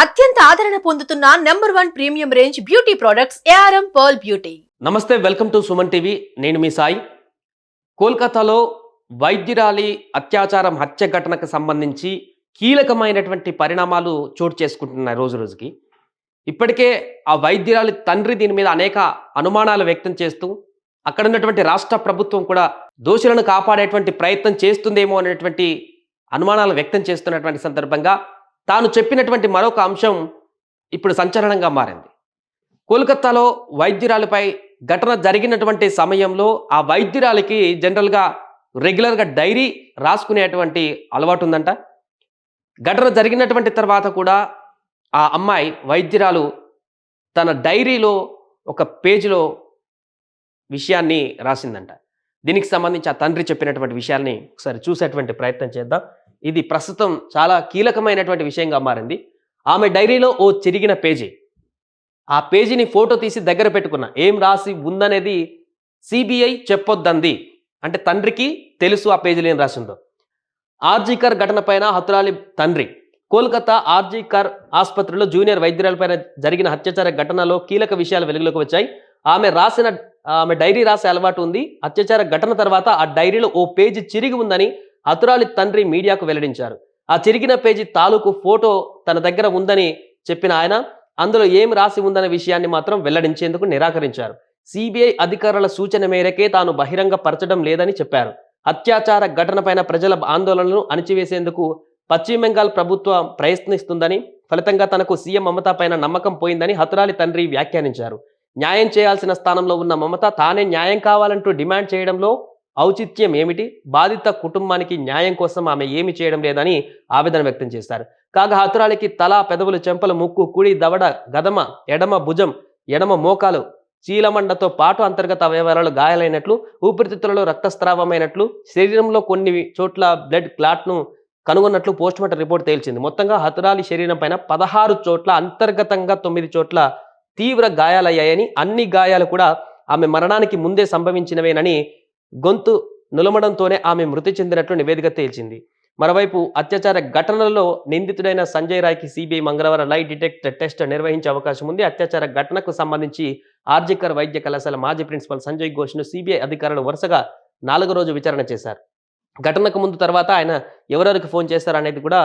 అత్యంత ఆదరణ పొందుతున్న number one premium range beauty products ARM pearl beauty. నమస్తే వెల్కమ్ టు సుమన్ టీవీ. నేను మీ సాయి. కోల్కతాలో వైద్యురాలి అత్యాచారం హత్య ఘటనకు సంబంధించి కీలకమైనటువంటి పరిణామాలు చోటు చేసుకుంటున్నాయి రోజు రోజుకి. ఇప్పటికే ఆ వైద్యురాలి తండ్రి దీని మీద అనేక అనుమానాలు వ్యక్తం చేస్తూ అక్కడ ఉన్నటువంటి రాష్ట్ర ప్రభుత్వం కూడా దోషులను కాపాడేటువంటి ప్రయత్నం చేస్తుందేమో అనేటువంటి అనుమానాలు వ్యక్తం చేస్తున్నటువంటి సందర్భంగా తాను చెప్పినటువంటి మరొక అంశం ఇప్పుడు సంచలనంగా మారింది. కోల్కతాలో వైద్యురాలిపై ఘటన జరిగినటువంటి సమయంలో ఆ వైద్యురాలికి జనరల్గా రెగ్యులర్గా డైరీ రాసుకునేటువంటి అలవాటు ఉందంట ఘటన జరిగినటువంటి తర్వాత కూడా ఆ అమ్మాయి వైద్యురాలు తన డైరీలో ఒక పేజీలో విషయాన్ని రాసిందంట. దీనికి సంబంధించి ఆ తండ్రి చెప్పినటువంటి విషయాల్ని ఒకసారి చూసేటువంటి ప్రయత్నం చేద్దాం. ఇది ప్రస్తుతం చాలా కీలకమైనటువంటి విషయంగా మారింది. ఆమె డైరీలో ఓ చిరిగిన పేజీ. ఆ పేజీని ఫోటో తీసి దగ్గర పెట్టుకున్న ఏం రాసి ఉందనేది సిబిఐ చెప్పొద్దంది. అంటే తండ్రికి తెలుసు ఆ పేజీలో ఏం రాసిందో. ఆర్జీకర్ ఘటన పైన హతురాలి తండ్రి. కోల్కతా ఆర్జీకర్ ఆసుపత్రిలో జూనియర్ వైద్యురాలపైన జరిగిన హత్యాచార ఘటనలో కీలక విషయాలు వెలుగులోకి వచ్చాయి. ఆమె రాసిన ఆమె డైరీ రాసే అలవాటు ఉంది. అత్యాచార ఘటన తర్వాత ఆ డైరీలో ఓ పేజీ చిరిగి ఉందని హతురాలి తండ్రి మీడియాకు వెల్లడించారు. ఆ చిరిగిన పేజీ తాలూకు ఫోటో తన దగ్గర ఉందని చెప్పిన ఆయన అందులో ఏం రాసి ఉందనే విషయాన్ని మాత్రం వెల్లడించేందుకు నిరాకరించారు. సిబిఐ అధికారుల సూచన మేరకే తాను బహిరంగ పరచడం లేదని చెప్పారు. అత్యాచార ఘటనపైన ప్రజల ఆందోళనలను అణిచివేసేందుకు పశ్చిమ బెంగాల్ ప్రభుత్వం ప్రయత్నిస్తుందని ఫలితంగా తనకు సీఎం మమతా పైన నమ్మకం పోయిందని హతురాలి తండ్రి వ్యాఖ్యానించారు. న్యాయం చేయాల్సిన స్థానంలో ఉన్న మమత తానే న్యాయం కావాలంటూ డిమాండ్ చేయడంలో ఔచిత్యం ఏమిటి? బాధిత కుటుంబానికి న్యాయం కోసం ఆమె ఏమి చేయడం లేదని ఆవేదన వ్యక్తం చేశారు కాగా హతురాలికి తల పెదవులు చెంపలు ముక్కు కుడి దవడ గదమ ఎడమ భుజం ఎడమ మోకాలు చీలమండతో పాటు అంతర్గత అవయవాలు గాయాలైనట్లు ఊపిరితిత్తులలో రక్తస్రావమైనట్లు శరీరంలో కొన్ని చోట్ల బ్లడ్ క్లాట్ను కనుగొన్నట్లు పోస్ట్మార్టం రిపోర్ట్ తేల్చింది. మొత్తంగా హతురాలి శరీరం పైన పదహారు చోట్ల అంతర్గతంగా తొమ్మిది చోట్ల తీవ్ర గాయాలయ్యాయని అన్ని గాయాలు కూడా ఆమె మరణానికి ముందే సంభవించినవేనని గొంతు నులమడంతోనే ఆమె మృతి చెందినట్లు నివేదిక తేల్చింది. మరోవైపు అత్యాచార ఘటనలలో నిందితుడైన సంజయ్ రాయ్కి సిబిఐ మంగళవారం లై డిటెక్ట్ టెస్ట్ నిర్వహించే అవకాశం ఉంది. అత్యాచార ఘటనకు సంబంధించి ఆర్జికర్ వైద్య కళాశాల మాజీ ప్రిన్సిపల్ సంజయ్ ఘోష్ను సిబిఐ అధికారులు వరుసగా నాలుగో రోజు విచారణ చేశారు. ఘటనకు ముందు తర్వాత ఆయన ఎవరెవరికి ఫోన్ చేశారు అనేది కూడా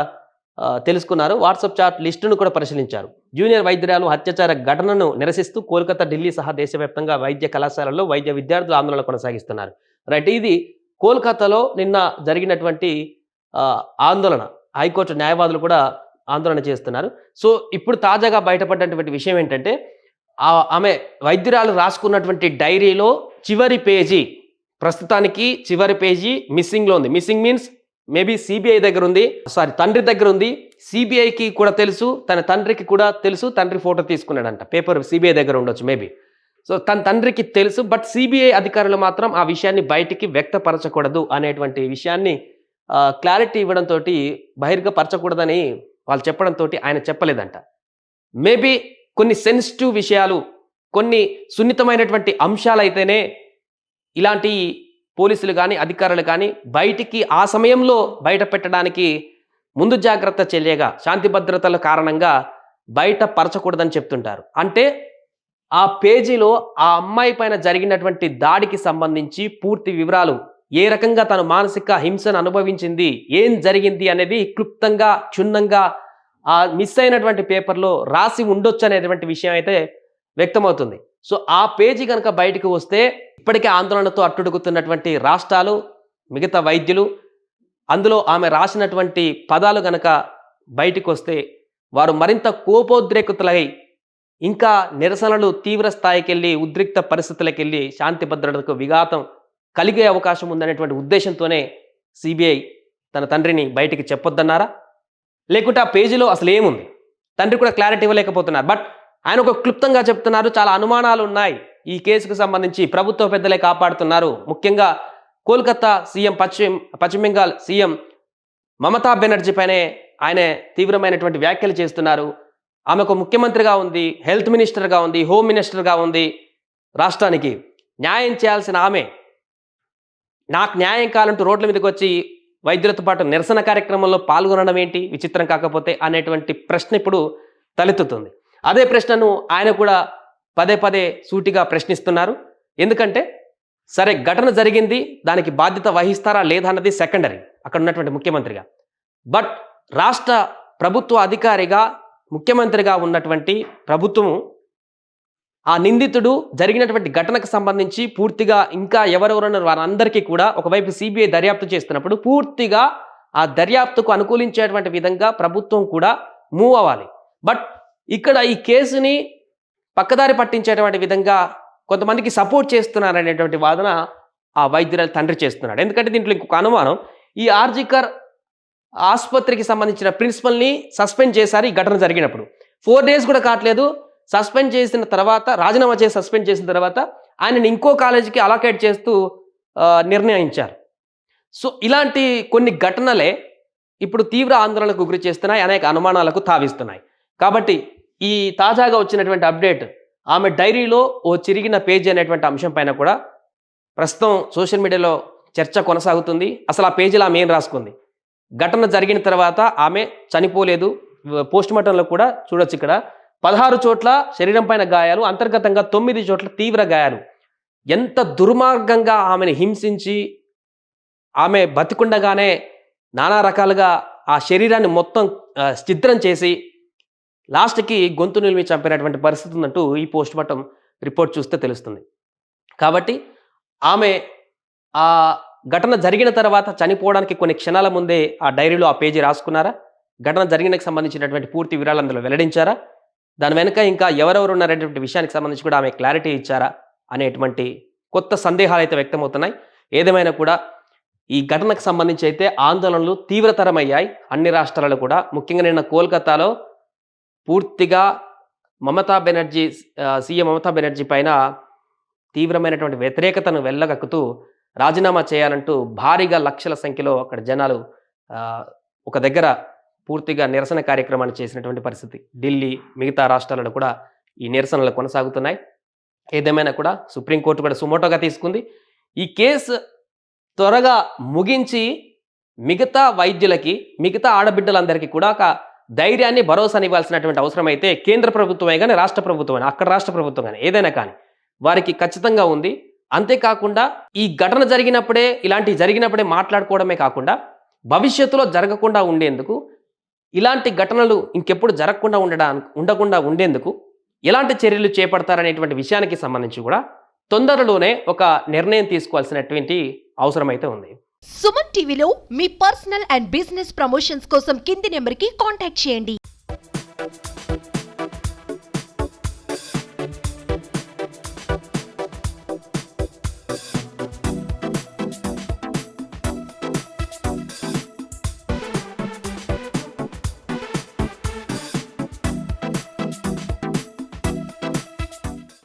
తెలుసుకున్నారు. వాట్సాప్ చాట్ లిస్టును కూడా పరిశీలించారు. జూనియర్ వైద్యురాలు అత్యాచార ఘటనను నిరసిస్తూ కోల్కతా ఢిల్లీ సహా దేశవ్యాప్తంగా వైద్య కళాశాలలో వైద్య విద్యార్థులు ఆందోళన కొనసాగిస్తున్నారు. రైట్ ఇది కోల్కతాలో నిన్న జరిగినటువంటి ఆందోళన. హైకోర్టు న్యాయవాదులు కూడా ఆందోళన చేస్తున్నారు. సో ఇప్పుడు తాజాగా బయటపడినటువంటి విషయం ఏంటంటే ఆమె వైద్యురాలు రాసుకున్నటువంటి డైరీలో చివరి పేజీ ప్రస్తుతానికి చివరి పేజీ మిస్సింగ్లో ఉంది. మిస్సింగ్ మీన్స్ మేబీ సిబిఐ దగ్గర ఉంది సారీ తండ్రి దగ్గర ఉంది. సిబిఐకి కూడా తెలుసు తన తండ్రికి కూడా తెలుసు తండ్రి ఫోటో తీసుకున్నాడంట. పేపర్ సిబిఐ దగ్గర ఉండొచ్చు మేబీ. సో తన తండ్రికి తెలుసు బట్ సిబిఐ అధికారులు మాత్రం ఆ విషయాన్ని బయటికి వ్యక్తపరచకూడదు అనేటువంటి విషయాన్ని క్లారిటీ ఇవ్వడంతో బహిర్గపరచకూడదని వాళ్ళు చెప్పడంతో ఆయన చెప్పలేదంట. మేబీ కొన్ని సెన్సిటివ్ విషయాలు కొన్ని సున్నితమైనటువంటి అంశాలు అయితేనే ఇలాంటి పోలీసులు కానీ అధికారులు కానీ బయటికి ఆ సమయంలో బయట పెట్టడానికి ముందు జాగ్రత్త చర్యగా శాంతి భద్రతల కారణంగా బయట పరచకూడదని చెప్తుంటారు. అంటే ఆ పేజీలో ఆ అమ్మాయి పైన జరిగినటువంటి దాడికి సంబంధించి పూర్తి వివరాలు ఏ రకంగా తను మానసిక హింసను అనుభవించింది ఏం జరిగింది అనేది క్లుప్తంగా క్షుణ్ణంగా ఆ మిస్ అయినటువంటి పేపర్లో రాసి ఉండొచ్చు అనేటువంటి విషయం అయితే వ్యక్తమవుతుంది. సో ఆ పేజీ కనుక బయటకు వస్తే ఇప్పటికే ఆందోళనతో అట్టుడుగుతున్నటువంటి రాష్ట్రాలు మిగతా వైద్యులు అందులో ఆమె రాసినటువంటి పదాలు గనక బయటకు వస్తే వారు మరింత కోపోద్రేకుతులై ఇంకా నిరసనలు తీవ్ర స్థాయికి వెళ్ళి ఉద్రిక్త పరిస్థితులకు వెళ్ళి శాంతి భద్రతకు విఘాతం కలిగే అవకాశం ఉందనేటువంటి ఉద్దేశంతోనే సిబిఐ తన తండ్రిని బయటికి చెప్పొద్దన్నారా? లేకుంటే ఆ పేజీలో అసలు ఏముంది? తండ్రి కూడా క్లారిటీ ఇవ్వలేకపోతున్నారు. బట్ ఆయన ఒక క్లుప్తంగా చెప్తున్నారు చాలా అనుమానాలు ఉన్నాయి ఈ కేసుకు సంబంధించి ప్రభుత్వ పెద్దలే కాపాడుతున్నారు. ముఖ్యంగా కోల్కతా సీఎం పశ్చిమ పశ్చిమ బెంగాల్ సీఎం మమతా బెనర్జీ పైనే ఆయన తీవ్రమైనటువంటి వ్యాఖ్యలు చేస్తున్నారు. ఆమెకు ముఖ్యమంత్రిగా ఉంది హెల్త్ మినిస్టర్గా ఉంది హోమ్ మినిస్టర్గా ఉంది. రాష్ట్రానికి న్యాయం చేయాల్సిన ఆమె నాకు న్యాయం కావాలంటూ రోడ్ల మీదకి వచ్చి వైద్యులతో పాటు నిరసన కార్యక్రమంలో పాల్గొనడం ఏంటి? విచిత్రం కాకపోతే అనేటువంటి ప్రశ్న ఇప్పుడు తలెత్తుతుంది. అదే ప్రశ్నను ఆయన కూడా పదే పదే సూటిగా ప్రశ్నిస్తున్నారు. ఎందుకంటే సరే ఘటన జరిగింది దానికి బాధ్యత వహిస్తారా లేదా అన్నది సెకండరీ అక్కడ ఉన్నటువంటి ముఖ్యమంత్రిగా. బట్ రాష్ట్ర ప్రభుత్వ అధికారిగా ముఖ్యమంత్రిగా ఉన్నటువంటి ప్రభుత్వము ఆ నిందితుడు జరిగినటువంటి ఘటనకు సంబంధించి పూర్తిగా ఇంకా ఎవరెవరున్నారు వారందరికీ కూడా ఒకవైపు సిబిఐ దర్యాప్తు చేస్తున్నప్పుడు పూర్తిగా ఆ దర్యాప్తుకు అనుకూలించేటువంటి విధంగా ప్రభుత్వం కూడా మూవ్ అవ్వాలి. బట్ ఇక్కడ ఈ కేసుని పక్కదారి పట్టించేటువంటి విధంగా కొంతమందికి సపోర్ట్ చేస్తున్నారనేటువంటి వాదన ఆ వైద్యురాలు తండ్రి చేస్తున్నాడు. ఎందుకంటే దీంట్లో ఇంకొక అనుమానం ఈ ఆర్జికర్ ఆసుపత్రికి సంబంధించిన ప్రిన్సిపల్ని సస్పెండ్ చేశారు ఈ ఘటన జరిగినప్పుడు. ఫోర్ డేస్ కూడా కావట్లేదు. సస్పెండ్ చేసిన తర్వాత రాజీనామా చేసి సస్పెండ్ చేసిన తర్వాత ఆయనని ఇంకో కాలేజీకి అలొకేట్ చేస్తూ నిర్ణయించారు. సో ఇలాంటి కొన్ని ఘటనలే ఇప్పుడు తీవ్ర ఆందోళనకు గురి చేస్తున్నాయి అనేక అనుమానాలకు తావిస్తున్నాయి. కాబట్టి ఈ తాజాగా వచ్చినటువంటి అప్డేట్ ఆమె డైరీలో ఓ చిరిగిన పేజీ అనేటువంటి అంశం పైన కూడా ప్రస్తుతం సోషల్ మీడియాలో చర్చ కొనసాగుతుంది. అసలు ఆ పేజీలో ఆమె ఏం రాసుకుంది? ఘటన జరిగిన తర్వాత ఆమె చనిపోలేదు. పోస్ట్ మార్టంలో కూడా చూడొచ్చు ఇక్కడ. పదహారు చోట్ల శరీరం పైన గాయాలు అంతర్గతంగా తొమ్మిది చోట్ల తీవ్ర గాయాలు. ఎంత దుర్మార్గంగా ఆమెను హింసించి ఆమె బతికుండగానే నానా రకాలుగా ఆ శరీరాన్ని మొత్తం ఆ, ఛిద్రం చేసి లాస్ట్కి గొంతు నిలిమి చంపినటువంటి పరిస్థితి ఉందంటూ ఈ పోస్ట్ మార్టం రిపోర్ట్ చూస్తే తెలుస్తుంది. కాబట్టి ఆమె ఆ ఘటన జరిగిన తర్వాత చనిపోవడానికి కొన్ని క్షణాల ముందే ఆ డైరీలో ఆ పేజీ రాసుకున్నారా? ఘటన జరిగినకు సంబంధించినటువంటి పూర్తి వివరాలు అందులో వెల్లడించారా? దాని వెనుక ఇంకా ఎవరెవరు ఉన్నారనేటువంటి విషయానికి సంబంధించి కూడా ఆమె క్లారిటీ ఇచ్చారా? అనేటువంటి కొత్త సందేహాలు అయితే వ్యక్తమవుతున్నాయి. ఏదేమైనా కూడా ఈ ఘటనకు సంబంధించి అయితే ఆందోళనలు తీవ్రతరమయ్యాయి. అన్ని రాష్ట్రాలలో కూడా. ముఖ్యంగా నిన్న కోల్కతాలో పూర్తిగా మమతా బెనర్జీ సీఎం మమతా బెనర్జీ పైన తీవ్రమైనటువంటి వ్యతిరేకతను వెళ్ళగక్కుతూ రాజీనామా చేయాలంటూ భారీగా లక్షల సంఖ్యలో అక్కడ జనాలు ఒక దగ్గర పూర్తిగా నిరసన కార్యక్రమాన్ని చేసినటువంటి పరిస్థితి. ఢిల్లీ మిగతా రాష్ట్రాలలో కూడా ఈ నిరసనలు కొనసాగుతున్నాయి. ఏదేమైనా కూడా సుప్రీంకోర్టు కూడా సుమోటోగా తీసుకుంది. ఈ కేసు త్వరగా ముగించి మిగతా వైద్యులకి మిగతా ఆడబిడ్డలందరికీ కూడా ఒక ధైర్యాన్ని భరోసాని ఇవ్వాల్సినటువంటి అవసరం అయితే కేంద్ర ప్రభుత్వమే కానీ రాష్ట్ర ప్రభుత్వం కానీ అక్కడ రాష్ట్ర ప్రభుత్వం కానీ ఏదైనా కానీ వారికి ఖచ్చితంగా ఉంది. అంతేకాకుండా ఈ ఘటన జరిగినప్పుడే ఇలాంటి జరిగినప్పుడే మాట్లాడుకోవడమే కాకుండా భవిష్యత్తులో జరగకుండా ఉండేందుకు ఇలాంటి ఘటనలు ఇంకెప్పుడు జరగకుండా ఉండడానికి ఉండకుండా ఉండేందుకు ఎలాంటి చర్యలు చేపడతారనేటువంటి విషయానికి సంబంధించి కూడా తొందరలోనే ఒక నిర్ణయం తీసుకోవాల్సినటువంటి అవసరం అయితే ఉంది. సుమన్ టీవీలో మీ పర్సనల్ అండ్ బిజినెస్ ప్రమోషన్స్ కోసం కింది నెంబర్కి కాంటాక్ట్ చేయండి.